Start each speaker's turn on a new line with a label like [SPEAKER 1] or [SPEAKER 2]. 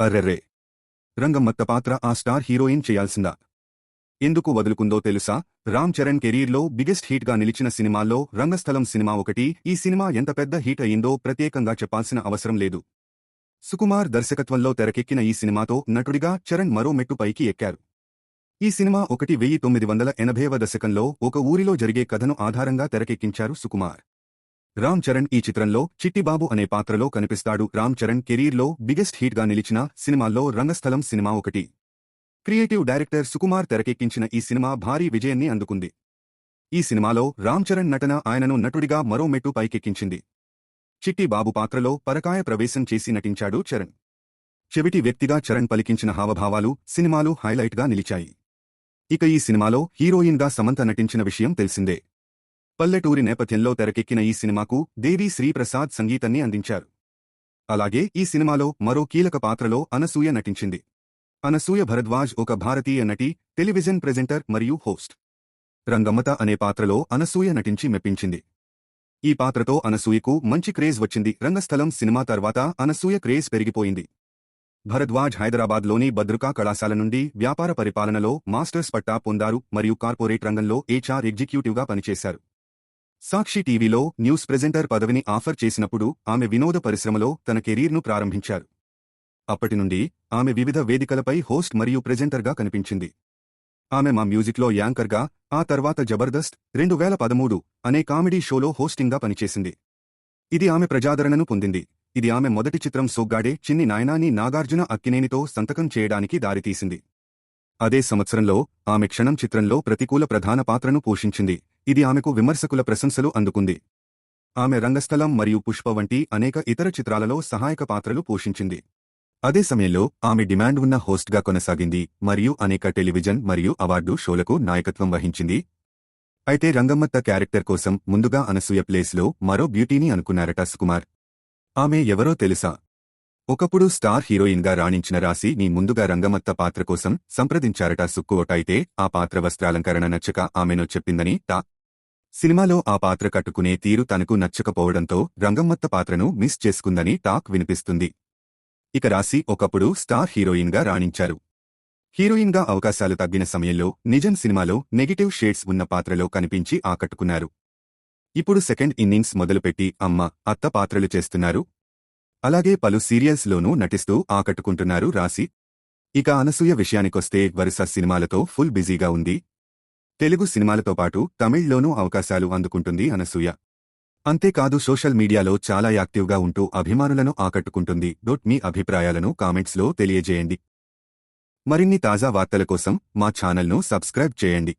[SPEAKER 1] అర్రెర్రే. రంగమ్మత్త పాత్ర ఆ star heroine చేయాల్సిందా? ఎందుకు వదులుకుందో తెలుసా? రామ్ చరణ్ కెరీర్లో బిగ్గెస్ట్ హీట్గా నిలిచిన సినిమాల్లో రంగస్థలం సినిమా ఒకటి. ఈ సినిమా ఎంత పెద్ద హీట్ అయిందో ప్రత్యేకంగా చెప్పాల్సిన అవసరం లేదు. సుకుమార్ దర్శకత్వంలో తెరకెక్కిన ఈ సినిమాతో నటుడిగా చరణ్ మరో మెట్టు పైకి ఎక్కారు. ఈ సినిమా ఒకటి వెయ్యి తొమ్మిది వందల ఎనభైవ దశకంలో ఒక ఊరిలో జరిగే కథను ఆధారంగా తెరకెక్కించారు సుకుమార్. రామ్ చరణ్ ఈ చిత్రంలో చిట్టిబాబు అనే పాత్రలో కనిపిస్తాడు. రామ్ చరణ్ కెరీర్లో బిగ్గెస్ట్ హీట్గా నిలిచిన సినిమాల్లో రంగస్థలం సినిమా ఒకటి. క్రియేటివ్ డైరెక్టర్ సుకుమార్ తెరకెక్కించిన ఈ సినిమా భారీ విజయాన్ని అందుకుంది. ఈ సినిమాలో రామ్ చరణ్ నటన ఆయనను నటుడిగా మరో మెట్టు పైకెక్కించింది. చిట్టిబాబు పాత్రలో పరకాయ ప్రవేశం చేసి నటించాడు చరణ్. చెవిటి వ్యక్తిగా చరణ్ పలికించిన హావభావాలు సినిమాలు హైలైట్గా నిలిచాయి. ఇక ఈ సినిమాలో హీరోయిన్గా సమంత నటించిన విషయం తెలిసిందే. పల్లెటూరి నేపథ్యంలో తెరకెక్కిన ఈ సినిమాకు దేవి శ్రీప్రసాద్ సంగీతాన్ని అందించారు. అలాగే ఈ సినిమాలో మరో కీలక పాత్రలో అనసూయ నటించింది. అనసూయ భరద్వాజ్ ఒక భారతీయ నటి టెలివిజన్ ప్రెజెంటర్ మరియు హోస్ట్. రంగమ్మత అనే పాత్రలో అనసూయ నటించి మెప్పించింది. ఈ పాత్రతో అనసూయకు మంచి క్రేజ్ వచ్చింది. రంగస్థలం సినిమా తర్వాత అనసూయ క్రేజ్ పెరిగిపోయింది. భరద్వాజ్ హైదరాబాద్లోని భద్రకా కళాశాల నుండి వ్యాపార పరిపాలనలో మాస్టర్స్ పట్టా పొందారు మరియు కార్పొరేట్ రంగంలో హెచ్ఆర్ ఎగ్జిక్యూటివ్గా పనిచేశారు. సాక్షి టీవీలో న్యూస్ ప్రెజెంటర్ పదవిని ఆఫర్ చేసినప్పుడు ఆమె వినోద పరిశ్రమలో తన కెరీర్ను ప్రారంభించారు. అప్పటి నుండి ఆమె వివిధ వేదికలపై హోస్ట్ మరియు ప్రెజెంటర్గా కనిపించింది. ఆమె మా మ్యూజిక్లో యాంకర్గా ఆ తర్వాత జబర్దస్త్ రెండు వేల పదమూడు అనే కామెడీ షోలో హోస్టింగ్గా పనిచేసింది. ఇది ఆమె ప్రజాదరణను పొందింది. ఇది ఆమె మొదటి చిత్రం సోగ్గాడే చిన్ని నాయనాని నాగార్జున అక్కినేనితో సంతకం చేయడానికి దారితీసింది. అదే సంవత్సరంలో ఆమె క్షణం చిత్రంలో ప్రతికూల ప్రధాన పాత్రను పోషించింది. ఇది ఆమెకు విమర్శకుల ప్రశంసలు అందుకుంది. ఆమె రంగస్థలం మరియు పుష్ప వంటి అనేక ఇతర చిత్రాలలో సహాయక పాత్రలు పోషించింది. అదే సమయంలో ఆమె డిమాండ్ ఉన్న హోస్ట్గా కొనసాగింది మరియు అనేక టెలివిజన్ మరియు అవార్డు షోలకు నాయకత్వం వహించింది. అయితే రంగమ్మత్త క్యారెక్టర్ కోసం ముందుగా అనసూయ ప్లేస్లో మరో బ్యూటీని అనుకున్నారట సుకుమార్. ఆమె ఎవరో తెలుసా? ఒకప్పుడు స్టార్ హీరోయిన్గా రాణించిన రాశి నీ ముందుగా రంగమత్త పాత్ర కోసం సంప్రదించారట సుక్కువట ఆ పాత్ర వస్త్రాలంకరణ నచ్చక ఆమెను చెప్పిందని టా సినిమాలో ఆ పాత్ర కట్టుకునే తీరు తనకు నచ్చకపోవడంతో రంగమ్మత్త పాత్రను మిస్ చేసుకుందని టాక్ వినిపిస్తుంది. ఇక రాశి ఒకప్పుడు స్టార్ హీరోయిన్గా రాణించారు. హీరోయిన్గా అవకాశాలు తగ్గిన సమయంలో నిజం సినిమాలో నెగిటివ్ షేడ్స్ ఉన్న పాత్రలో కనిపించి ఆకట్టుకున్నారు. ఇప్పుడు సెకండ్ ఇన్నింగ్స్ మొదలుపెట్టి అమ్మ అత్త పాత్రలు చేస్తున్నారు. అలాగే పలు సీరియల్స్లోనూ నటిస్తూ ఆకట్టుకుంటున్నారు రాశి. ఇక అనసూయ విషయానికొస్తే వరుస సినిమాలతో ఫుల్ బిజీగా ఉంది. తెలుగు సినిమాలతో పాటు తమిళ్ళోనూ అవకాశాలు అందుకుంటుంది అనసూయ. అంతేకాదు సోషల్ మీడియాలో చాలా యాక్టివ్గా ఉంటూ అభిమానులను ఆకట్టుకుంటుంది. డోట్ మీ అభిప్రాయాలను కామెంట్స్లో తెలియజేయండి. మరిన్ని తాజా వార్తల కోసం మా ఛానల్ను సబ్స్క్రైబ్ చేయండి.